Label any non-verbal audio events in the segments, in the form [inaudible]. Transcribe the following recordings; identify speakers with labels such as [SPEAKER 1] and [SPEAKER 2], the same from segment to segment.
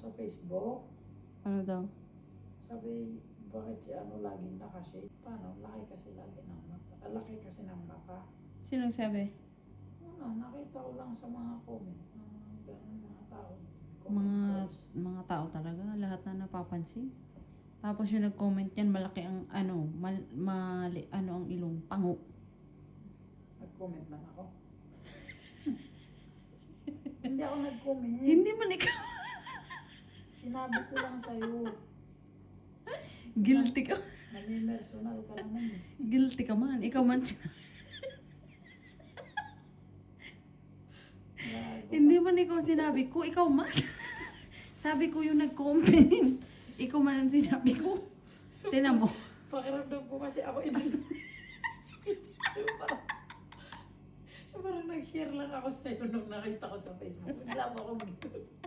[SPEAKER 1] sa Facebook.
[SPEAKER 2] Ano daw?
[SPEAKER 1] Sabi, bakit si ano laging nakashade? Paano? Laki kasi lagi ng mata. Ah, laki kasi ng mata.
[SPEAKER 2] Sino nagsabi?
[SPEAKER 1] Ano, nakita ko lang sa mga comment. ng mga tao.
[SPEAKER 2] Mga,
[SPEAKER 1] Commenters.
[SPEAKER 2] mga tao talaga, lahat na napapansin. Tapos yung nag-comment yan, malaki ang ano, mal, mali, ano ang ilong, pango.
[SPEAKER 1] Nag-comment man ako. [laughs] Hindi ako nag-comment.
[SPEAKER 2] Hindi man ikaw.
[SPEAKER 1] Sinabi ko lang sa'yo. [laughs]
[SPEAKER 2] Guilty ka.
[SPEAKER 1] Nami-personal ka naman eh.
[SPEAKER 2] Guilty ka man. Ikaw man sinabi.
[SPEAKER 1] Gago.
[SPEAKER 2] Hindi man ikaw sinabi ko, ikaw man. [laughs] Sabi ko yung nag-comment. Ikaw man ang sinabi ko. Tinan mo.
[SPEAKER 1] Pakiramdam ko kasi ako. Yung parang, parang nag-share lang ako sa'yo nung nakita ko sa Facebook. Wala pa akong gano'n.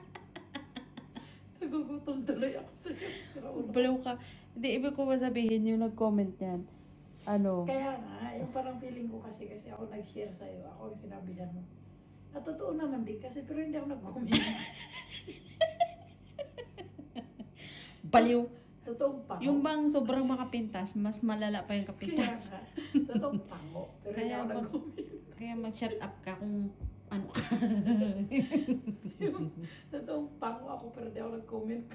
[SPEAKER 1] Nagugutom tuloy ako ulo.
[SPEAKER 2] Balaw ka. Hindi, ibig ko ba sabihin yung nag-comment yan. Ano?
[SPEAKER 1] Kaya nga, yung parang feeling ko kasi kasi ako nag-share sa'yo. Ako ang sinabihan mo. At totoo naman din kasi pero hindi ako nag-comment. [laughs]
[SPEAKER 2] Baliw.
[SPEAKER 1] Totoong pango.
[SPEAKER 2] Yung bang sobrang makapintas, mas malala pa yung
[SPEAKER 1] Kaya
[SPEAKER 2] kapintas.
[SPEAKER 1] nga, totoong pango. Pero hindi
[SPEAKER 2] Kaya
[SPEAKER 1] ako
[SPEAKER 2] mag-
[SPEAKER 1] nag-comment.
[SPEAKER 2] Kaya mag-shut up ka kung ano ka. [laughs]
[SPEAKER 1] Totoong pango ako pero hindi ako nag-comment.